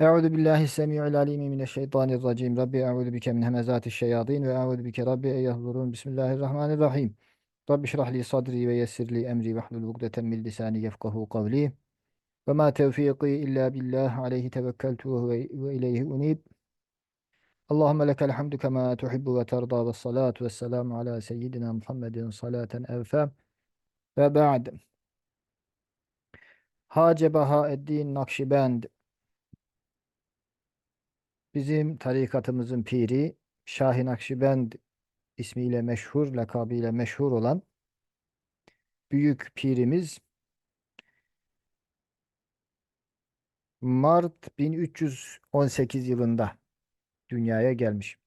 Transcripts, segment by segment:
Euzu billahi semiul alim mineşşeytanirracim. Rabbi euzu bike min hemezatiş şeyatin ve euzu bike rabbi en yahdurun. Bismillahirrahmanirrahim. Rabbi şrah li sadri ve yessir li emri ve hlul ukdeten min lisani yefkahu kavli. Ve ma tevfiki illa billah aleyhi tevekkeltu ve, ileyhi unib. Allahümme lekel hamdu kema tuhibbu ve terda ve salatu ve selamu ala seyyidina Muhammedin salaten evfem. Ve ba'd. Hace Bahaeddin Nakşibend bizim tarikatımızın piri Şahin Nakşibend ismiyle meşhur, lakabıyla meşhur olan büyük pirimiz Mart 1318 yılında dünyaya gelmiş.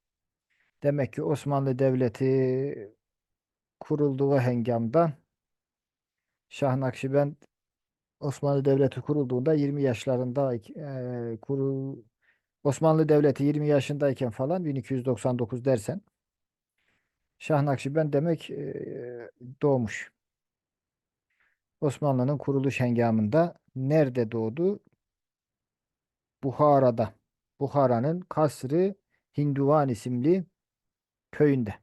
Demek ki Osmanlı Devleti kurulduğu hengamda Şah Nakşibend Osmanlı Devleti kurulduğunda 20 yaşlarında e, kurul Osmanlı Devleti 20 yaşındayken falan 1299 dersen Şah Nakşibend demek e, doğmuş. Osmanlı'nın kuruluş hengamında nerede doğdu? Buhara'da. Buhara'nın Kasrı Hinduvan isimli köyünde.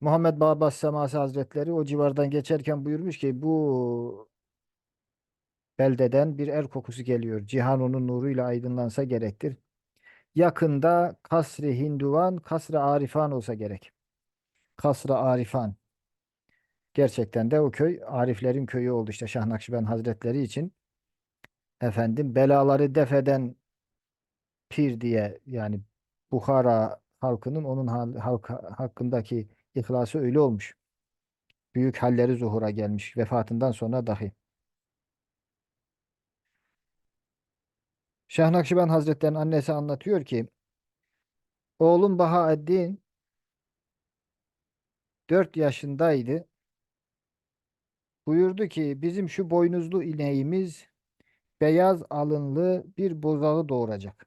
Muhammed Babas Semasi Hazretleri o civardan geçerken buyurmuş ki bu beldeden bir er kokusu geliyor. Cihan onun nuruyla aydınlansa gerektir. Yakında Kasrı Hinduvan, Kasrı Arifan olsa gerek. Kasrı Arifan. Gerçekten de o köy Ariflerin köyü oldu işte Şah Hazretleri için. Efendim belaları def eden pir diye yani Bukhara halkının onun hal, halk hakkındaki ihlası öyle olmuş. Büyük halleri zuhura gelmiş vefatından sonra dahi. Şah Nakşibend Hazretleri'nin annesi anlatıyor ki oğlum Bahaeddin 4 yaşındaydı. Buyurdu ki bizim şu boynuzlu ineğimiz beyaz alınlı bir buzağı doğuracak.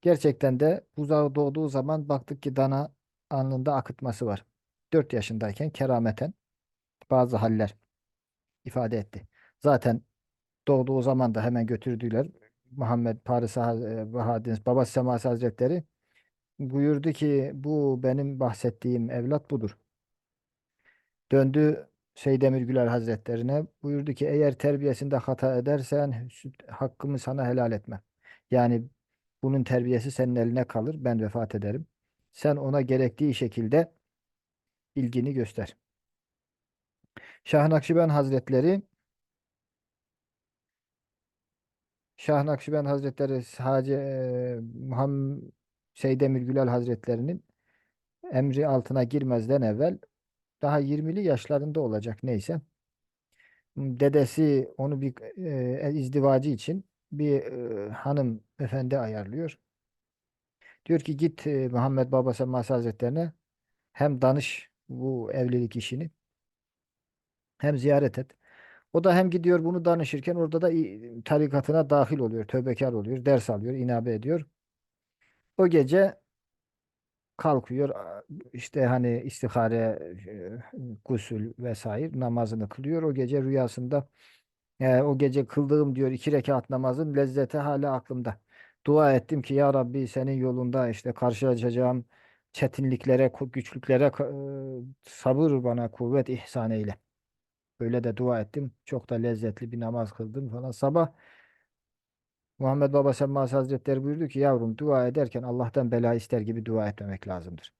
Gerçekten de buzağı doğduğu zaman baktık ki dana alnında akıtması var. 4 yaşındayken kerameten bazı haller ifade etti. Zaten doğduğu zaman da hemen götürdüler. Muhammed Paris Bahaddin Babası Semasi Hazretleri buyurdu ki bu benim bahsettiğim evlat budur. Döndü Seydemir Güler Hazretlerine buyurdu ki eğer terbiyesinde hata edersen hakkımı sana helal etmem. Yani bunun terbiyesi senin eline kalır. Ben vefat ederim. Sen ona gerektiği şekilde ilgini göster. Şah Nakşibend Hazretleri Şah Nakşibend Hazretleri sadece e, Muhammed Seydemir Gülal Hazretlerinin emri altına girmezden evvel daha 20'li yaşlarında olacak neyse. Dedesi onu bir e, izdivacı için bir e, hanım efendi ayarlıyor. Diyor ki git e, Muhammed Baba Semmasi Hazretlerine hem danış bu evlilik işini hem ziyaret et. O da hem gidiyor bunu danışırken orada da tarikatına dahil oluyor, tövbekar oluyor, ders alıyor, inabe ediyor. O gece kalkıyor işte hani istihare, e, gusül vesaire namazını kılıyor. O gece rüyasında e, o gece kıldığım diyor iki rekat namazın lezzeti hala aklımda. Dua ettim ki ya Rabbi senin yolunda işte karşılaşacağım çetinliklere, güçlüklere e, sabır bana kuvvet ihsan eyle. Böyle de dua ettim. Çok da lezzetli bir namaz kıldım falan. Sabah Muhammed Baba Semmasi Hazretleri buyurdu ki yavrum dua ederken Allah'tan bela ister gibi dua etmemek lazımdır.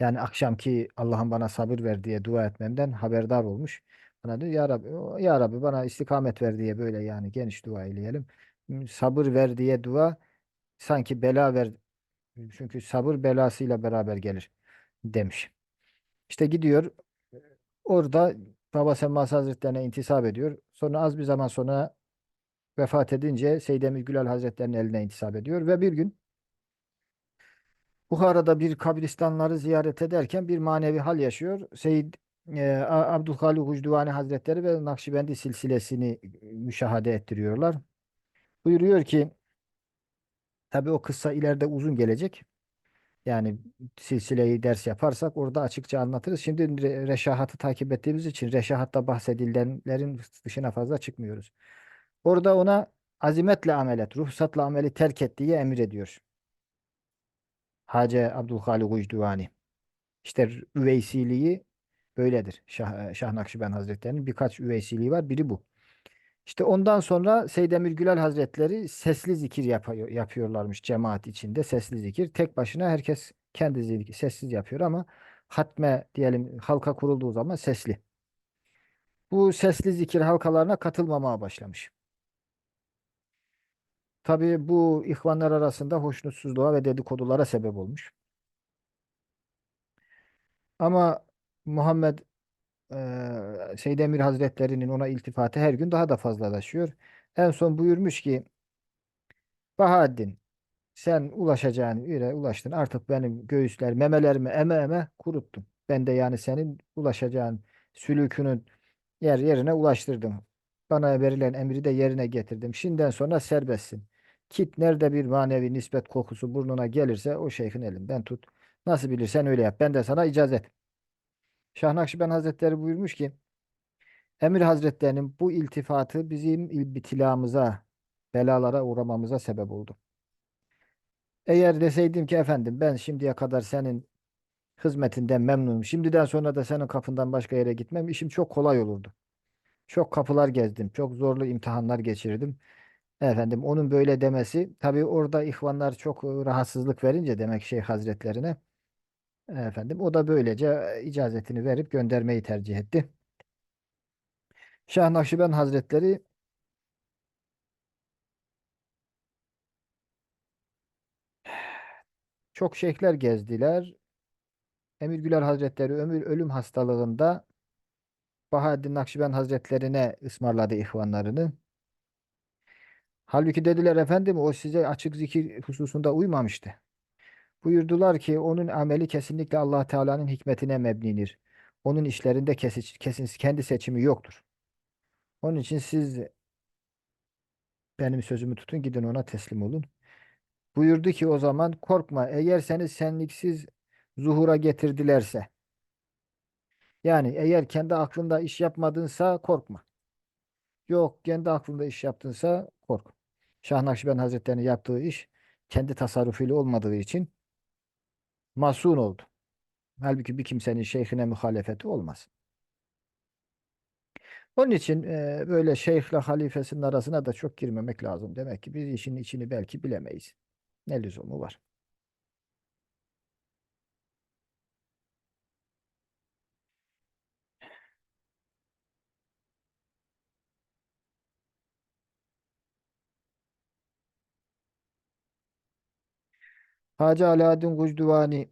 Yani akşamki Allah'ım bana sabır ver diye dua etmemden haberdar olmuş. Bana diyor ya Rabbi, ya Rabbi bana istikamet ver diye böyle yani geniş dua eyleyelim. Hmm, Sabır ver diye dua sanki bela ver. Çünkü sabır belasıyla beraber gelir demiş. İşte gidiyor orada Baba Semmasi Hazretlerine intisap ediyor. Sonra az bir zaman sonra vefat edince Seyyid Emir Gülal Hazretlerinin eline intisap ediyor ve bir gün Buhara'da bir kabristanları ziyaret ederken bir manevi hal yaşıyor. Seyyid e, Abdülhalik Hucduvani Hazretleri ve Nakşibendi silsilesini müşahede ettiriyorlar. Buyuruyor ki tabii o kıssa ileride uzun gelecek. Yani silsileyi ders yaparsak orada açıkça anlatırız. Şimdi re- reşahatı takip ettiğimiz için reşahatta bahsedilenlerin dışına fazla çıkmıyoruz. Orada ona azimetle amel et, ruhsatla ameli terk et diye emir ediyor. Hacı Abdülhalik Ucduvani. İşte üveysiliği böyledir. Şah, Şah Nakşibend Hazretleri'nin birkaç üveysiliği var. Biri bu. İşte ondan sonra Seyyid Emir Gülal Hazretleri sesli zikir yapıyor, yapıyorlarmış cemaat içinde. Sesli zikir. Tek başına herkes kendi zikir, sessiz yapıyor ama hatme diyelim halka kurulduğu zaman sesli. Bu sesli zikir halkalarına katılmamaya başlamış. Tabii bu ihvanlar arasında hoşnutsuzluğa ve dedikodulara sebep olmuş. Ama Muhammed eee Seyyid Emir Hazretleri'nin ona iltifatı her gün daha da fazlalaşıyor. En son buyurmuş ki Bahaddin sen ulaşacağın yere ulaştın. Artık benim göğüsler memelerimi eme eme kuruttun. Ben de yani senin ulaşacağın sülükünün yer yerine ulaştırdım. Bana verilen emri de yerine getirdim. Şimdiden sonra serbestsin. Kit nerede bir manevi nispet kokusu burnuna gelirse o şeyhin elinden tut. Nasıl bilirsen öyle yap. Ben de sana icazet. Şah Nakşibend Hazretleri buyurmuş ki Emir Hazretlerinin bu iltifatı bizim ibtilamıza, belalara uğramamıza sebep oldu. Eğer deseydim ki efendim ben şimdiye kadar senin hizmetinden memnunum. Şimdiden sonra da senin kapından başka yere gitmem. işim çok kolay olurdu. Çok kapılar gezdim. Çok zorlu imtihanlar geçirdim. Efendim onun böyle demesi tabii orada ihvanlar çok e, rahatsızlık verince demek Şeyh Hazretlerine efendim o da böylece e, icazetini verip göndermeyi tercih etti. Şah Nakşibend Hazretleri çok şeyhler gezdiler. Emir Güler Hazretleri ömür ölüm hastalığında Bahaddin Nakşibend Hazretlerine ısmarladı ihvanlarını. Halbuki dediler efendim o size açık zikir hususunda uymamıştı. Buyurdular ki onun ameli kesinlikle Allah Teala'nın hikmetine mebnidir. Onun işlerinde kesin, kesin kendi seçimi yoktur. Onun için siz benim sözümü tutun gidin ona teslim olun. Buyurdu ki o zaman korkma eğer seni senliksiz zuhura getirdilerse yani eğer kendi aklında iş yapmadınsa korkma. Yok kendi aklında iş yaptınsa kork. Şah Nakşibend Hazretleri'nin yaptığı iş kendi tasarrufuyla olmadığı için masun oldu. Halbuki bir kimsenin şeyhine muhalefeti olmaz. Onun için e, böyle şeyhle halifesinin arasına da çok girmemek lazım. Demek ki biz işin içini belki bilemeyiz. Ne lüzumu var? Hacı Alaaddin Gucduvani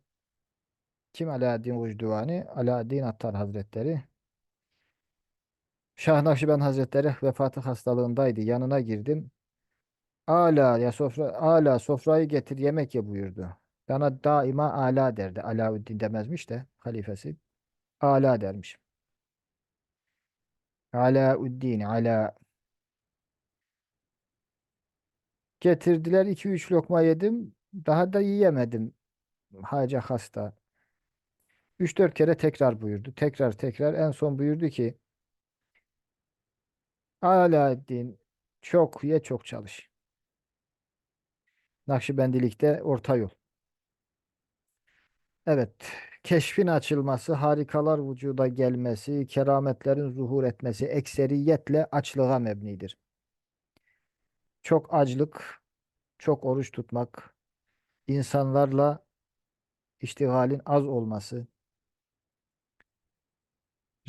kim Alaaddin Gucduvani? Alaaddin Attar Hazretleri. Şah Nakşibend Hazretleri vefatı hastalığındaydı. Yanına girdim. Ala ya sofra ala sofrayı getir yemek ye buyurdu. Bana daima ala derdi. Alauddin demezmiş de halifesi. Ala dermiş. Alauddin ala getirdiler iki üç lokma yedim. Daha da yiyemedim. Hacı hasta. Üç dört kere tekrar buyurdu. Tekrar tekrar en son buyurdu ki Alaaddin çok ye çok çalış. Nakşibendilikte orta yol. Evet, keşfin açılması, harikalar vücuda gelmesi, kerametlerin zuhur etmesi ekseriyetle açlığa mebnidir. Çok açlık, çok oruç tutmak, insanlarla iştigalin az olması,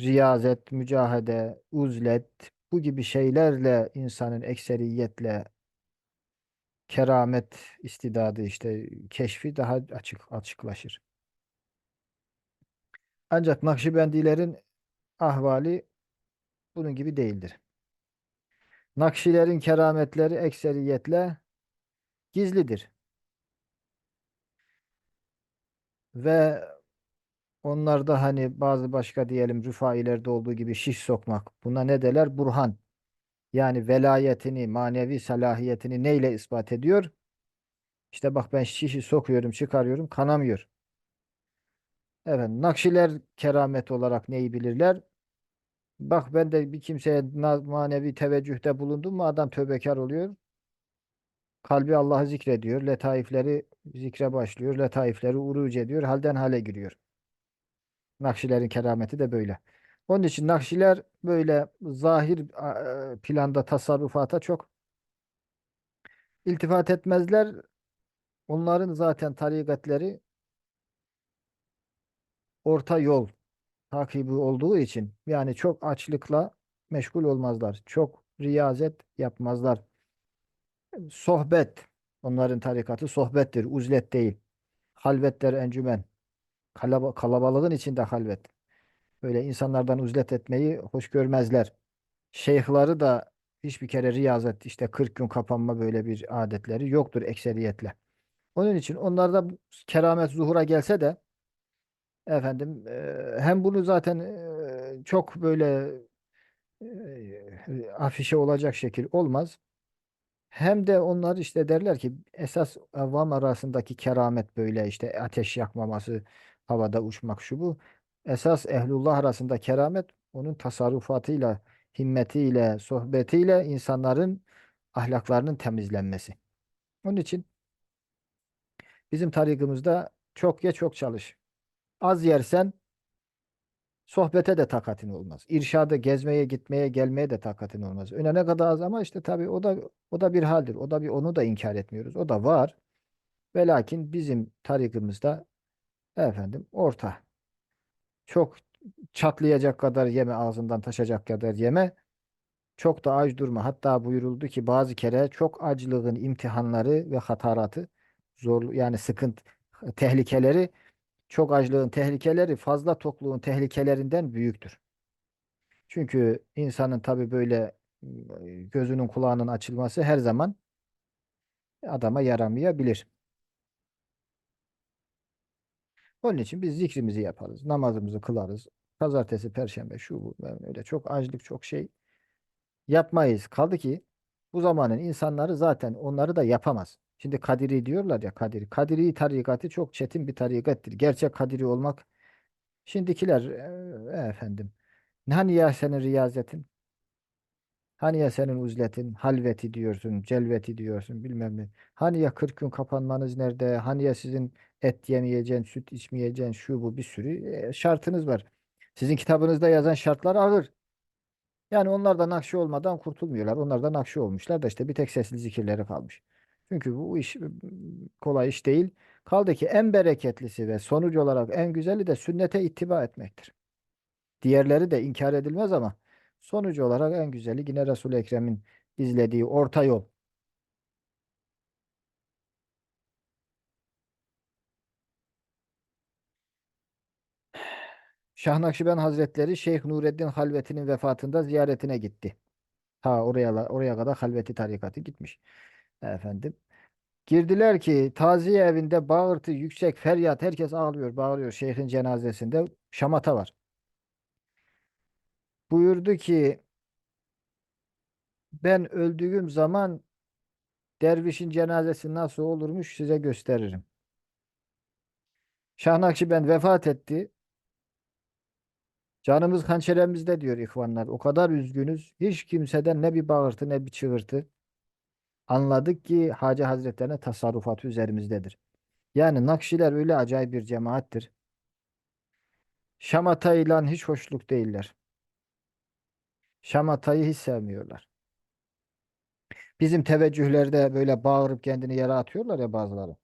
riyazet, mücahede, uzlet bu gibi şeylerle insanın ekseriyetle keramet istidadı işte keşfi daha açık açıklaşır. Ancak Nakşibendilerin ahvali bunun gibi değildir. Nakşilerin kerametleri ekseriyetle gizlidir. Ve onlarda hani bazı başka diyelim rüfailerde olduğu gibi şiş sokmak. Buna ne derler? Burhan. Yani velayetini, manevi salahiyetini neyle ispat ediyor? İşte bak ben şişi sokuyorum, çıkarıyorum, kanamıyor. Evet, Nakşiler keramet olarak neyi bilirler? Bak ben de bir kimseye manevi teveccühte bulundum mu adam tövbekar oluyor. Kalbi Allah'ı zikrediyor. Letaifleri zikre başlıyor. Letaifleri uruc ediyor. Halden hale giriyor. Nakşilerin kerameti de böyle. Onun için Nakşiler böyle zahir e, planda tasarrufata çok iltifat etmezler. Onların zaten tarikatleri orta yol takibi olduğu için yani çok açlıkla meşgul olmazlar. Çok riyazet yapmazlar. Sohbet onların tarikatı sohbettir, uzlet değil. Halvetler encümen. Kalaba- kalabalığın içinde halvet. Böyle insanlardan uzlet etmeyi hoş görmezler. Şeyhları da hiçbir kere riyazet işte 40 gün kapanma böyle bir adetleri yoktur ekseriyetle. Onun için onlarda keramet zuhura gelse de efendim eee, hem bunu zaten eee, çok böyle eee, afişe olacak şekil olmaz. Hem de onlar işte derler ki esas avam arasındaki keramet böyle işte ateş yakmaması, havada uçmak şu bu. Esas ehlullah arasında keramet onun tasarrufatıyla, himmetiyle, sohbetiyle insanların ahlaklarının temizlenmesi. Onun için bizim tarikımızda çok ye çok çalış. Az yersen sohbete de takatin olmaz. İrşada gezmeye, gitmeye, gelmeye de takatin olmaz. Öne ne kadar az ama işte tabii o da o da bir haldir. O da bir onu da inkar etmiyoruz. O da var. Ve lakin bizim tarikimizde efendim orta. Çok çatlayacak kadar yeme ağzından taşacak kadar yeme. Çok da aç durma. Hatta buyuruldu ki bazı kere çok acılığın imtihanları ve hataratı zor yani sıkıntı tehlikeleri çok açlığın tehlikeleri fazla tokluğun tehlikelerinden büyüktür. Çünkü insanın tabii böyle e, gözünün kulağının açılması her zaman adama yaramayabilir. Onun için biz zikrimizi yaparız, namazımızı kılarız. Pazartesi, perşembe, şu bu ben öyle çok açlık çok şey yapmayız. Kaldı ki bu zamanın insanları zaten onları da yapamaz. Şimdi Kadiri diyorlar ya Kadiri. Kadiri tarikatı çok çetin bir tarikattir. Gerçek Kadiri olmak şimdikiler e, efendim. Hani ya senin riyazetin? Hani ya senin uzletin, halveti diyorsun, celveti diyorsun, bilmem ne. Hani ya 40 gün kapanmanız nerede? Hani ya sizin et yemeyeceğin, süt içmeyeceğin, şu bu bir sürü e, şartınız var. Sizin kitabınızda yazan şartlar ağır. Yani onlar da nakşi olmadan kurtulmuyorlar. Onlar da nakşi olmuşlar da işte bir tek sesli zikirleri kalmış. Çünkü bu iş kolay iş değil. Kaldı ki en bereketlisi ve sonucu olarak en güzeli de sünnete ittiba etmektir. Diğerleri de inkar edilmez ama sonucu olarak en güzeli yine Resul-i Ekrem'in izlediği orta yol. Şah Nakşibend Hazretleri Şeyh Nureddin Halveti'nin vefatında ziyaretine gitti. Ha oraya oraya kadar Halveti tarikatı gitmiş. Efendim. Girdiler ki taziye evinde bağırtı yüksek feryat herkes ağlıyor bağırıyor şeyhin cenazesinde şamata var. Buyurdu ki ben öldüğüm zaman dervişin cenazesi nasıl olurmuş size gösteririm. Şah Nakşibend vefat etti. Canımız hançeremizde diyor ihvanlar. O kadar üzgünüz. Hiç kimseden ne bir bağırtı ne bir çığırtı. Anladık ki Hacı Hazretlerine tasarrufatı üzerimizdedir. Yani Nakşiler öyle acayip bir cemaattir. Şamatayla hiç hoşluk değiller. Şamatayı hiç sevmiyorlar. Bizim teveccühlerde böyle bağırıp kendini yere atıyorlar ya bazıları.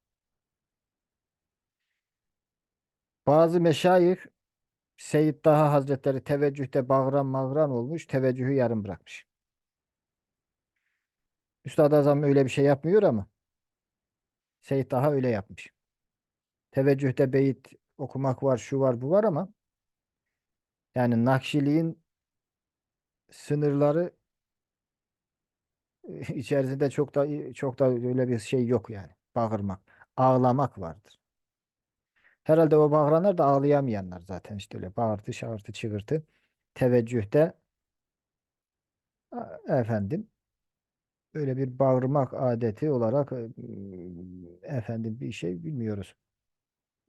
Bazı meşayih Seyyid Daha Hazretleri teveccühte bağıran mağran olmuş, teveccühü yarım bırakmış. Üstad Azam öyle bir şey yapmıyor ama Seyyid Daha öyle yapmış. Teveccühte beyit okumak var, şu var, bu var ama yani Nakşiliğin sınırları içerisinde çok da çok da öyle bir şey yok yani. Bağırmak, ağlamak vardır. Herhalde o bağıranlar da ağlayamayanlar zaten işte öyle bağırtı, şağırtı, çığırtı. Teveccühte efendim öyle bir bağırmak adeti olarak efendim bir şey bilmiyoruz.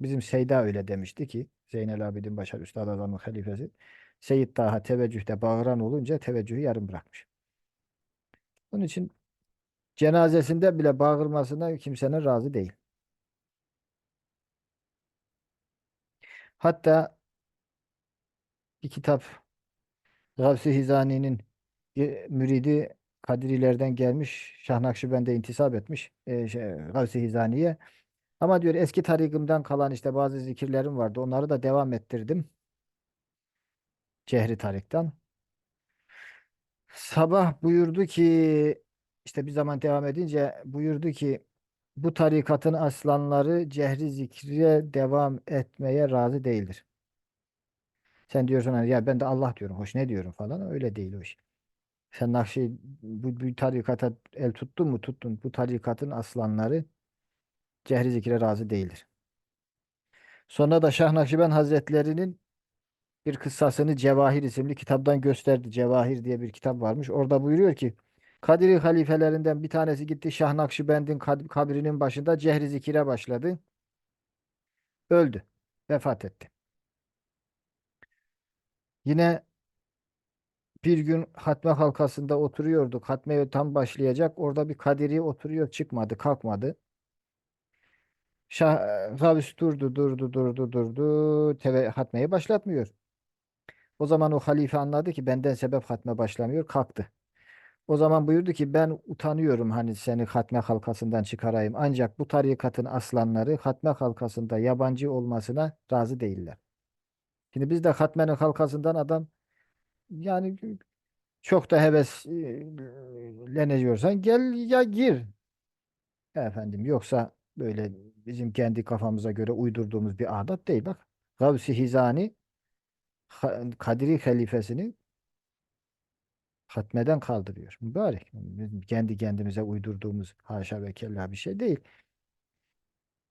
Bizim Seyda öyle demişti ki Zeynel Abidin Başar Üstad Adam'ın halifesi. Seyyid Taha teveccühte bağıran olunca teveccühü yarım bırakmış. Onun için cenazesinde bile bağırmasına kimsenin razı değil. Hatta bir kitap Gavsi Hizani'nin müridi Kadirilerden gelmiş. Şah Nakşibend'e intisap etmiş. E, şey, Gavsi Hizani'ye. Ama diyor eski tarikımdan kalan işte bazı zikirlerim vardı. Onları da devam ettirdim. Cehri tariktan. Sabah buyurdu ki işte bir zaman devam edince buyurdu ki bu tarikatın aslanları cehri zikre devam etmeye razı değildir. Sen diyorsun hani ya ben de Allah diyorum. Hoş ne diyorum falan. Öyle değil o iş. Sen Nakşi bu, bu tarikata el tuttun mu tuttun. Bu tarikatın aslanları cehri zikre razı değildir. Sonra da Şah Nakşibend Hazretleri'nin bir kıssasını Cevahir isimli kitaptan gösterdi. Cevahir diye bir kitap varmış. Orada buyuruyor ki Kadiri halifelerinden bir tanesi gitti Şah Nakşibend'in kabrinin başında cehri zikire başladı. Öldü. Vefat etti. Yine bir gün hatme halkasında oturuyorduk. Hatme tam başlayacak. Orada bir Kadiri oturuyor çıkmadı kalkmadı. Şah Gavs durdu durdu durdu durdu. Teve, hatmeyi başlatmıyor. O zaman o halife anladı ki benden sebep hatme başlamıyor. Kalktı. O zaman buyurdu ki ben utanıyorum hani seni hatme halkasından çıkarayım. Ancak bu tarikatın aslanları hatme halkasında yabancı olmasına razı değiller. Şimdi biz de hatmenin halkasından adam yani çok da hevesleniyorsan gel ya gir. Efendim yoksa böyle bizim kendi kafamıza göre uydurduğumuz bir adet değil bak. Gavsi Hizani Kadiri halifesini hatmeden kaldırıyor. Mübarek. Kendi kendimize uydurduğumuz haşa ve kella bir şey değil.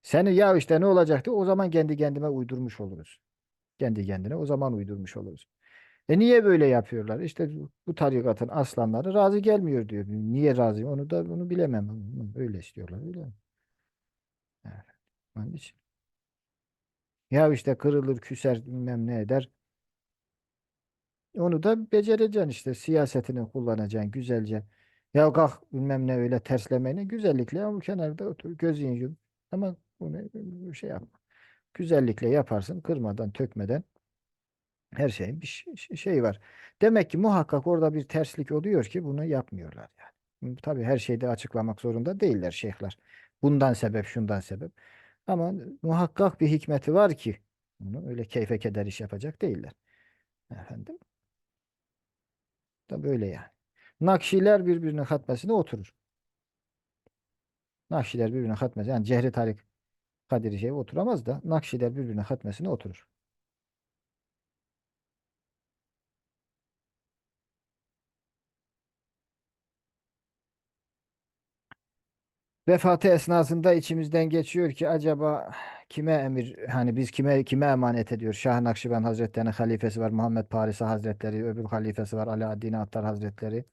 Seni ya işte ne olacaktı? O zaman kendi kendime uydurmuş oluruz. Kendi kendine o zaman uydurmuş oluruz. E niye böyle yapıyorlar? İşte bu tarikatın aslanları razı gelmiyor diyor. Niye razı? Onu da onu bilemem. Öyle istiyorlar. Öyle. mi? Onun için. Ya işte kırılır, küser, bilmem ne eder. Onu da becereceksin işte. Siyasetini kullanacaksın güzelce. Ya kalk bilmem ne öyle terslemeyle güzellikle ama kenarda otur gözün yum. Ama bunu şey yapma. Güzellikle yaparsın kırmadan tökmeden her şeyin bir ş- ş- şey var. Demek ki muhakkak orada bir terslik oluyor ki bunu yapmıyorlar yani. Tabii her şeyde açıklamak zorunda değiller şeyhler. Bundan sebep şundan sebep. Ama muhakkak bir hikmeti var ki bunu öyle keyfe keder iş yapacak değiller. Efendim. Da böyle yani. Nakşiler birbirinin hatmesine oturur. Nakşiler birbirine hatmesine yani Cehri Tarik Kadiri şey oturamaz da Nakşiler birbirine hatmesine oturur. Vefatı esnasında içimizden geçiyor ki acaba kime emir hani biz kime kime emanet ediyor? Şah Nakşibend Hazretleri'nin halifesi var Muhammed Paris'i Hazretleri, öbür halifesi var Alaaddin Attar Hazretleri.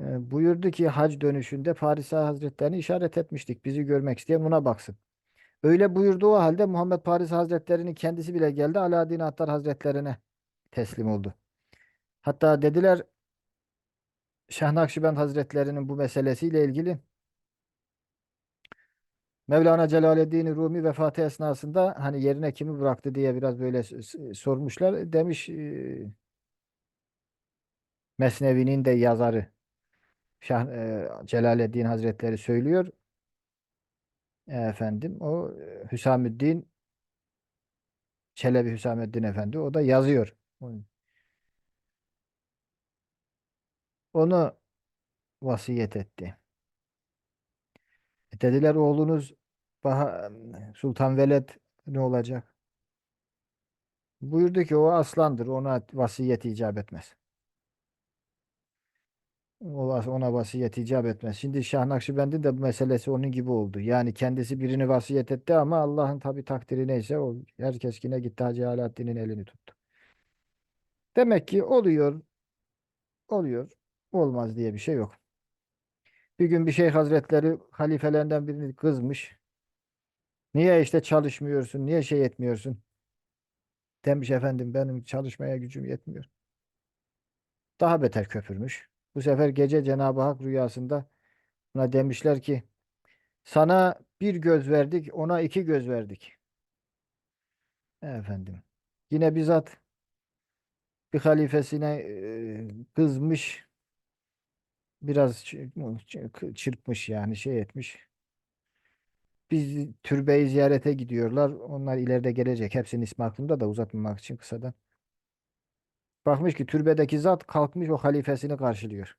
E, buyurdu ki hac dönüşünde Paris'i Hazretlerini işaret etmiştik. Bizi görmek isteyen buna baksın. Öyle buyurduğu halde Muhammed Paris Hazretleri'nin kendisi bile geldi Alaaddin Attar Hazretlerine teslim oldu. Hatta dediler Şah Nakşibend Hazretleri'nin bu meselesiyle ilgili Mevlana Celaleddin Rumi vefatı esnasında hani yerine kimi bıraktı diye biraz böyle sormuşlar. Demiş e, Mesnevi'nin de yazarı Şah e, Celaleddin Hazretleri söylüyor. E, efendim o Hüsamüddin Çelebi Hüsamettin Efendi o da yazıyor. Onu vasiyet etti. E, Dediler oğlunuz Sultan Veled ne olacak? Buyurdu ki o aslandır. Ona vasiyet icap etmez. Ona vasiyet icap etmez. Şimdi Şah Nakşibend'in de bu meselesi onun gibi oldu. Yani kendisi birini vasiyet etti ama Allah'ın tabi takdiri neyse o herkes yine gitti Hacı Alaaddin'in elini tuttu. Demek ki oluyor, oluyor. Olmaz diye bir şey yok. Bir gün bir şeyh hazretleri halifelerinden birini kızmış. Niye işte çalışmıyorsun? Niye şey etmiyorsun? Demiş efendim benim çalışmaya gücüm yetmiyor. Daha beter köpürmüş. Bu sefer gece Cenab-ı Hak rüyasında ona demişler ki sana bir göz verdik ona iki göz verdik. Efendim. Yine bizzat bir halifesine kızmış biraz çı- çırpmış yani şey etmiş. Biz türbeyi ziyarete gidiyorlar. Onlar ileride gelecek. Hepsinin ismi aklımda da uzatmamak için kısadan. Bakmış ki türbedeki zat kalkmış o halifesini karşılıyor.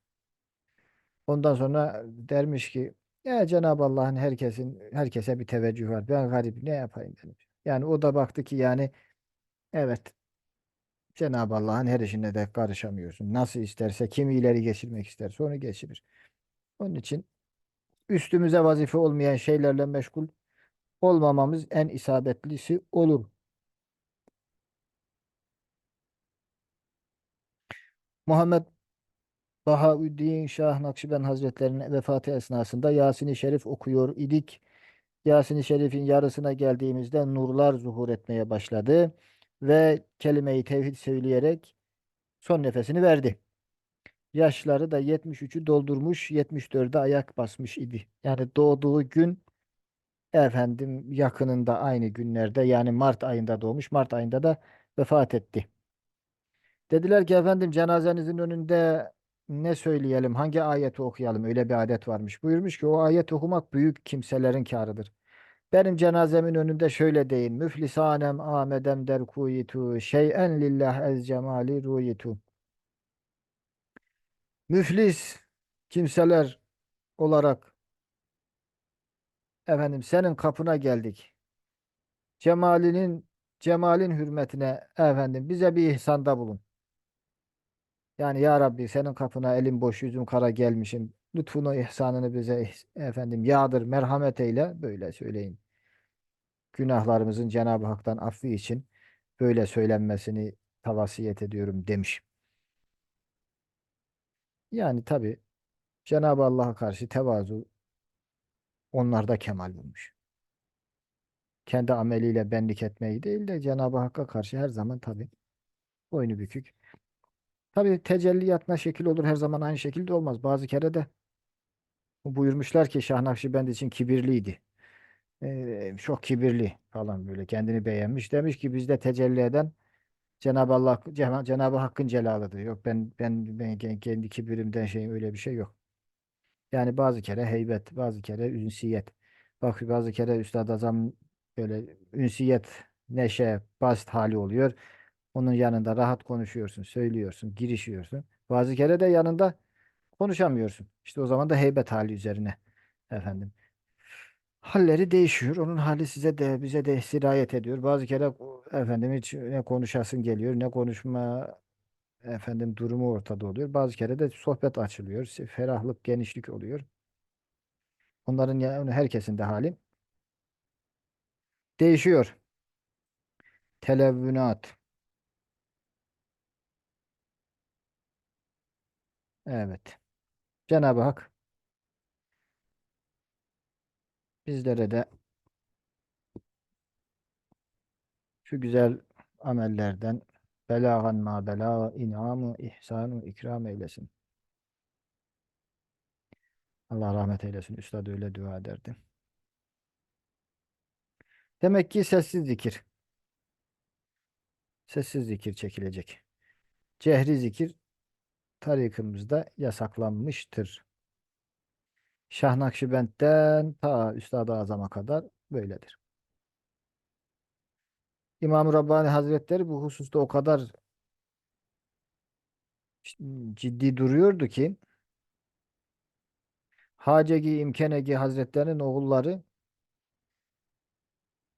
Ondan sonra dermiş ki ya Cenab-ı Allah'ın herkesin herkese bir teveccüh var. Ben garip ne yapayım demiş. Yani o da baktı ki yani evet Cenab-ı Allah'ın her işine de karışamıyorsun. Nasıl isterse kimi ileri geçirmek isterse onu geçirir. Onun için üstümüze vazife olmayan şeylerle meşgul olmamamız en isabetlisi olur. Muhammed Bahaüddin Şah Nakşibend Hazretleri'nin vefatı esnasında Yasin-i Şerif okuyor idik. Yasin-i Şerif'in yarısına geldiğimizde nurlar zuhur etmeye başladı ve kelime-i tevhid söyleyerek son nefesini verdi. Yaşları da 73'ü doldurmuş, 74'e ayak basmış idi. Yani doğduğu gün efendim yakınında aynı günlerde yani Mart ayında doğmuş, Mart ayında da vefat etti. Dediler ki efendim cenazenizin önünde ne söyleyelim, hangi ayeti okuyalım? Öyle bir adet varmış. Buyurmuş ki o ayet okumak büyük kimselerin kârıdır. Benim cenazemin önünde şöyle deyin. Müflisanem amedem der kuyitu şeyen lillah ez cemali ruyitu. Müflis kimseler olarak efendim senin kapına geldik. Cemalinin cemalin hürmetine efendim bize bir ihsanda bulun. Yani ya Rabbi senin kapına elim boş yüzüm kara gelmişim. Lütfunu ihsanını bize efendim yağdır merhamet eyle böyle söyleyin. Günahlarımızın Cenab-ı Hak'tan affı için böyle söylenmesini tavsiyet ediyorum demiş. Yani tabi Cenab-ı Allah'a karşı tevazu onlarda kemal bulmuş. Kendi ameliyle benlik etmeyi değil de Cenab-ı Hakk'a karşı her zaman tabi boynu bükük. Tabi tecelliyatına şekil olur her zaman aynı şekilde olmaz. Bazı kere de buyurmuşlar ki Şah Nakşibend için kibirliydi. Ee, çok kibirli falan böyle kendini beğenmiş. Demiş ki bizde tecelli eden Cenab-ı Allah Cena- Cenab-ı Hakk'ın celalıdır. Yok ben ben ben ke- kendi kibirimden şey öyle bir şey yok. Yani bazı kere heybet, bazı kere ünsiyet. Bak bazı kere Üstad Azam böyle ünsiyet, neşe, basit hali oluyor. Onun yanında rahat konuşuyorsun, söylüyorsun, girişiyorsun. Bazı kere de yanında konuşamıyorsun. İşte o zaman da heybet hali üzerine efendim. Halleri değişiyor. Onun hali size de bize de sirayet ediyor. Bazı kere efendim hiç ne konuşasın geliyor ne konuşma efendim durumu ortada oluyor. Bazı kere de sohbet açılıyor. Ferahlık, genişlik oluyor. Onların yani herkesin de hali değişiyor. Televvünat. Evet. Cenab-ı Hak bizlere de şu güzel amellerden belagan ma belaga inamı ihsanu ikram eylesin. Allah rahmet eylesin. Üstad öyle dua ederdi. Demek ki sessiz zikir. Sessiz zikir çekilecek. Cehri zikir tarikımızda yasaklanmıştır. Şah Nakşibend'den ta Üstad-ı Azam'a kadar böyledir. İmam-ı Rabbani Hazretleri bu hususta o kadar ciddi duruyordu ki Hacegi İmkenegi Hazretlerinin oğulları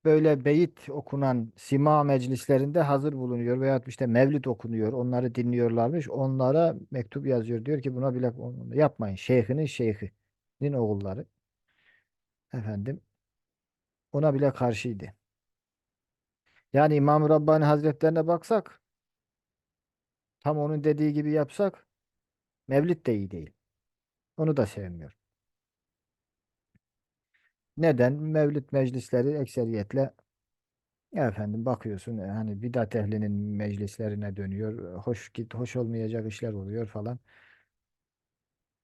böyle beyit okunan sima meclislerinde hazır bulunuyor veyahut işte mevlid okunuyor. Onları dinliyorlarmış. Onlara mektup yazıyor. Diyor ki buna bile yapmayın. Şeyhinin şeyhinin oğulları efendim ona bile karşıydı. Yani İmam-ı Rabbani Hazretlerine baksak tam onun dediği gibi yapsak mevlid de iyi değil. Onu da sevmiyor. Neden? Mevlid meclisleri ekseriyetle efendim bakıyorsun hani bidat ehlinin meclislerine dönüyor. Hoş git hoş olmayacak işler oluyor falan.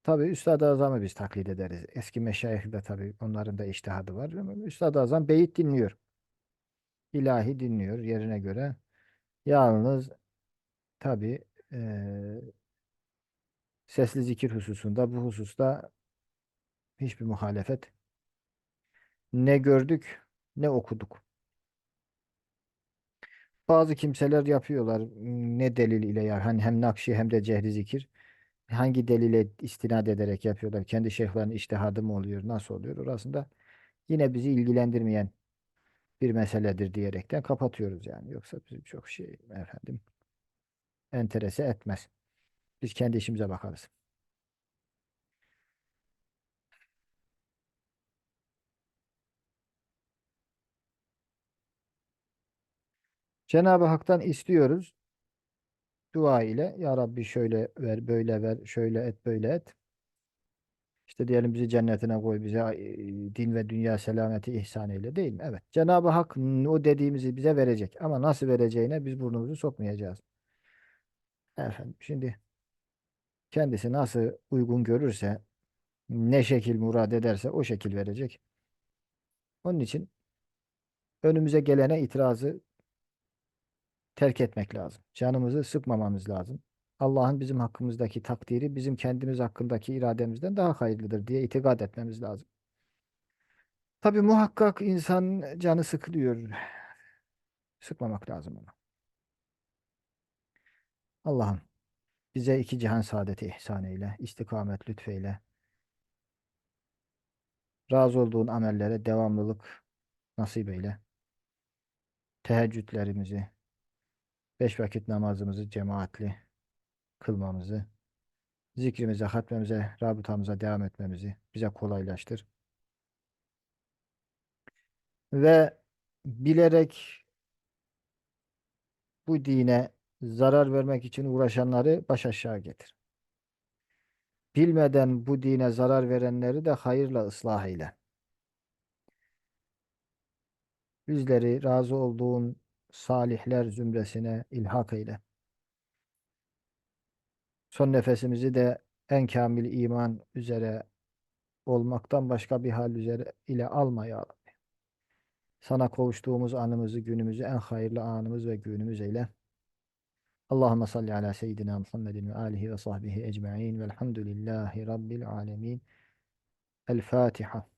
Tabii Üstad-ı Azam'ı biz taklit ederiz. Eski meşayih de tabii onların da içtihadı var. Üstad-ı Azam beyit dinliyor. ilahi dinliyor yerine göre. Yalnız tabii eee, sesli zikir hususunda bu hususta hiçbir muhalefet ne gördük ne okuduk. Bazı kimseler yapıyorlar ne delil ile ya hani hem nakşi hem de cehri zikir. Hangi delile istinad ederek yapıyorlar? Kendi şeyhlerinin içtihadı mı oluyor? Nasıl oluyor? Orasında yine bizi ilgilendirmeyen bir meseledir diyerekten kapatıyoruz yani. Yoksa bizim çok şey efendim enterese etmez. Biz kendi işimize bakarız. Cenab-ı Hak'tan istiyoruz dua ile ya Rabbi şöyle ver, böyle ver, şöyle et, böyle et. İşte diyelim bizi cennetine koy, bize din ve dünya selameti ihsan eyle değil mi? Evet. Cenab-ı Hak o dediğimizi bize verecek. Ama nasıl vereceğine biz burnumuzu sokmayacağız. Efendim şimdi kendisi nasıl uygun görürse, ne şekil murad ederse o şekil verecek. Onun için önümüze gelene itirazı terk etmek lazım. Canımızı sıkmamamız lazım. Allah'ın bizim hakkımızdaki takdiri bizim kendimiz hakkındaki irademizden daha hayırlıdır diye itikad etmemiz lazım. Tabii muhakkak insan canı sıkılıyor. Sıkmamak lazım onu. Allah'ım bize iki cihan saadeti ihsan eyle, istikamet lütfeyle. Razı olduğun amellere devamlılık nasip eyle. Teheccüdlerimizi, beş vakit namazımızı cemaatli kılmamızı, zikrimize, hatmemize, rabıtamıza devam etmemizi bize kolaylaştır. Ve bilerek bu dine zarar vermek için uğraşanları baş aşağı getir. Bilmeden bu dine zarar verenleri de hayırla ıslah eyle. Bizleri razı olduğun salihler zümresine ilhak eyle. Son nefesimizi de en kamil iman üzere olmaktan başka bir hal üzere ile alma ya Rabbi. Sana kavuştuğumuz anımızı, günümüzü en hayırlı anımız ve günümüz eyle. Allahümme salli ala seyyidina Muhammedin ve alihi ve sahbihi ecma'in velhamdülillahi rabbil alemin. El Fatiha.